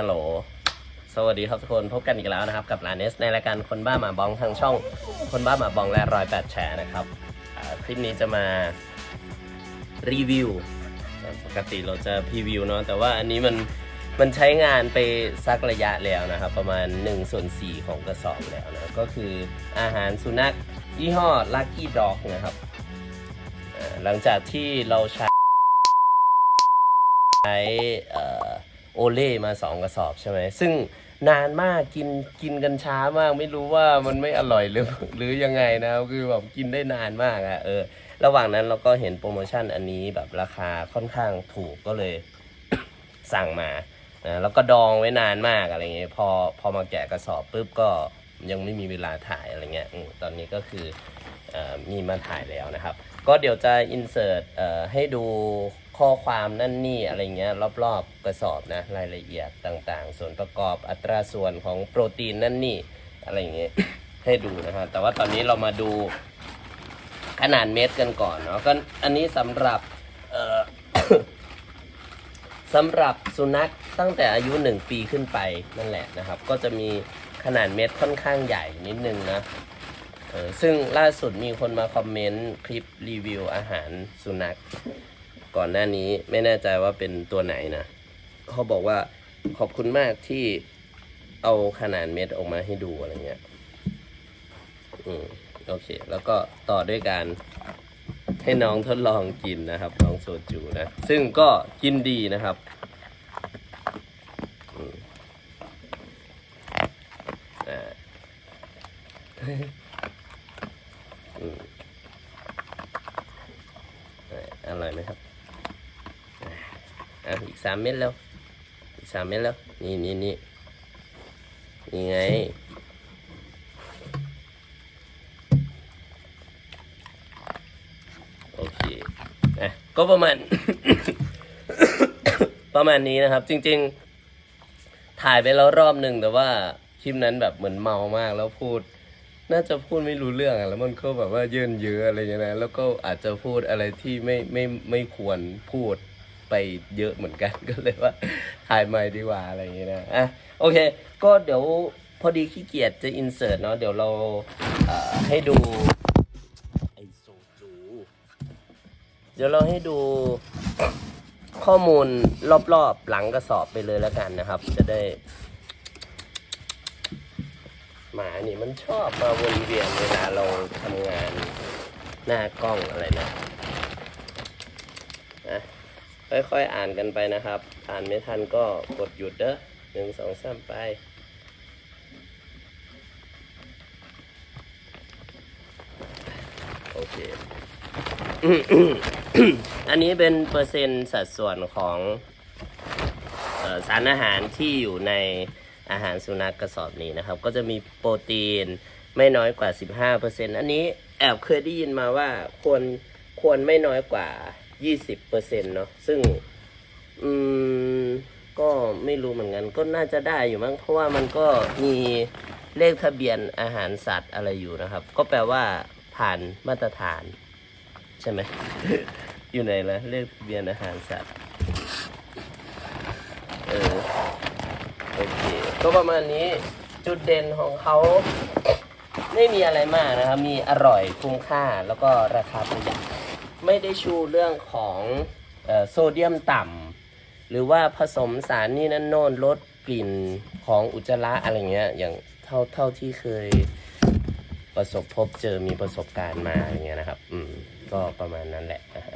ฮัลโหล สวัสดีครับทุกคน พบกันอีกแล้วนะครับ กับลานเนสในรายการคนบ้าหมาบองทางช่อง คนบ้าหมาบองและรอยแปดแชร์นะครับอ่าคลิปนี้จะมารีวิว ปกติเราจะพรีวิวเนาะ แต่ว่าอันนี้มันมันใช้งานไปสักระยะแล้วนะครับ ประมาณ1ส่วน4ของกระสอบแล้วนะก็คืออาหารสุนัขยี่ห้อ Lucky Dog นะครับอ่าหลังจากที่เราใช้ใช้เอ่อ โอเล่มาสองกระสอบใช่ไหมซึ่งนานมากกินกินกันช้ามาก ไม่รู้ว่ามันไม่อร่อยหรือหรือยังไงนะคือแบบกินได้นานมากอะเออ ระหว่างนั้นเราก็เห็นโปรโมชั่นอันนี้แบบราคาค่อนข้างถูกก็เลย สั่งมานะแล้วก็ดองไว้นานมากอะไรเงี้ยพอพอมาแกะกระสอบปุ๊บก็ยังไม่มีเวลาถ่ายอะไรเงี้ยตอนนี้ก็คือ มีมาถ่ายแล้วนะครับ ก็เดี๋ยวจะอินเสิร์ตให้ดูข้อความนั่นนี่อะไรเงี้ยรอบๆกระสอบนะรายละเอียดต่างๆ ส่วนประกอบอัตราส่วนของโปรตีนนั่นนี่อะไรเงี้ยให้ดูนะครับแต่ว่าตอนนี้เรามาดูขนาดเม็ดกันก่อนเนาะก็อันนี้สำหรับสำหรับสุนัขตั้งแต่อายุ 1 ปีขึ้นไปนั่นแหละนะครับ ก็จะมีขนาดเม็ดค่อนข้างใหญ่นิดนึงนะ ออซึ่งล่าสุดมีคนมาคอมเมนต์คลิปรีวิวอาหารสุนัข ก่อนหน้านี้ไม่แน่ใจว่าเป็นตัวไหนนะเขาบอกว่าขอบคุณมากที่เอาขนาดเม็ดออกมาให้ดูอะไรเงี้ย อืมโอเค แล้วก็ต่อด้วยการให้น้องทดลองกินนะครับ น้องโซจูนะ ซึ่งก็กินดีนะครับอืมอ่า อืมอ่าอ ร่อยไหมครับอะอีกสามเม็ดแล้ว อีกสามเม็ดแล้ว นี่นี่นี่นี่ไง โอเคนะก็ประมาณ ประมาณนี้นะครับ จริง ๆ ถ่ายไปแล้วรอบหนึ่งแต่ว่าคลิปนั้นแบบเหมือนเมามากแล้วพูด น่าจะพูดไม่รู้เรื่องอะแล้วมันก็แบบว่าเยินเยอะอะไรอย่างเงี้ยนะแล้วก็อาจจะพูดอะไรที่ไม่ไม่ไม่ควรพูดไปเยอะเหมือนกัน ก็เลยว่าถ่ายใหม่ดีกว่าอะไรอย่างเงี้ยนะอะโอเค ก็เดี๋ยวพอดีขี้เกียจจะอินเสิร์ตเนาะเดี๋ยวเราเอ่อให้ดูไอโซจูเดี๋ยวเราให้ดูข้อมูลรอบๆหลังกระสอบไปเลยแล้วกันนะครับ จะได้ หมานี่มันชอบมาวนเวียนเวลาเราทำงานหน้ากล้องอะไรนะนะค่อยๆอ่านกันไปนะครับ อ่านไม่ทันก็กดหยุดเด้อหนึ่งสองสามไปโอเค อันนี้เป็นเปอร์เซ็นต์สัดส่วนของออสารอาหารที่อยู่ใน อาหารสุนัขกระสอบนี้นะครับ ก็จะมีโปรตีนไม่น้อยกว่า 15%อันนี้แอบเคยได้ยินมาว่าควรควรไม่น้อยกว่า 20%เนาะซึ่งอืมก็ไม่รู้เหมือนกันก็น่าจะได้อยู่มั้งเพราะว่ามันก็มีเลขทะเบียนอาหารสัตว์อะไรอยู่นะครับ ก็แปลว่าผ่านมาตรฐาน ใช่ไหม อยู่ไหนละเลขทะเบียนอาหารสัตว์ เออ โอเค ก็ประมาณนี้จุดเด่นของเขาไม่มีอะไรมากนะครับ มีอร่อยคุ้มค่าแล้วก็ราคาประหยัดไม่ได้ชูเรื่องของออโซเดียมต่ำหรือว่าผสมสารนี่นั่นโน่นลดกลิ่นของอุจจาระอะไรเงี้ยอย่างเท่าเท่าที่เคยประสบพบเจอมีประสบการณ์มาอย่างเงี้ยนะครับ อืม ก็ประมาณนั้นแหละนะฮะ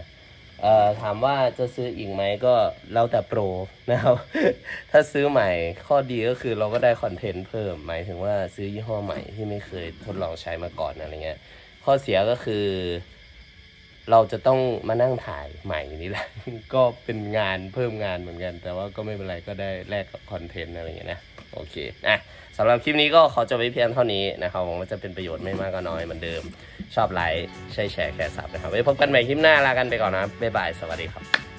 เอ่อถามว่าจะซื้ออีกไหมก็แล้วแต่โปรนะครับ ถ้าซื้อใหม่ข้อดีก็คือเราก็ได้คอนเทนต์เพิ่มหมายถึงว่าซื้อยี่ห้อใหม่ที่ไม่เคยทดลองใช้มาก่อนอะไรเงี้ยข้อเสียก็คือ เราจะต้องมานั่งถ่ายใหม่นี่แหละ ก็เป็นงานเพิ่มงานเหมือนกัน แต่ว่าก็ไม่เป็นไรก็ได้แลกกับคอนเทนต์อะไรเงี้ยนะ โอเคนะสำหรับคลิปนี้ก็ขอจบไว้เพียงเท่านี้นะครับหวังว่าจะเป็นประโยชน์ไม่มากก็น้อยเหมือนเดิม ชอบไลค์ใช่แชร์แค่สับนะครับไว้พบกันใหม่คลิปหน้าลากันไปก่อนนะบ๊ายบายสวัสดีครับ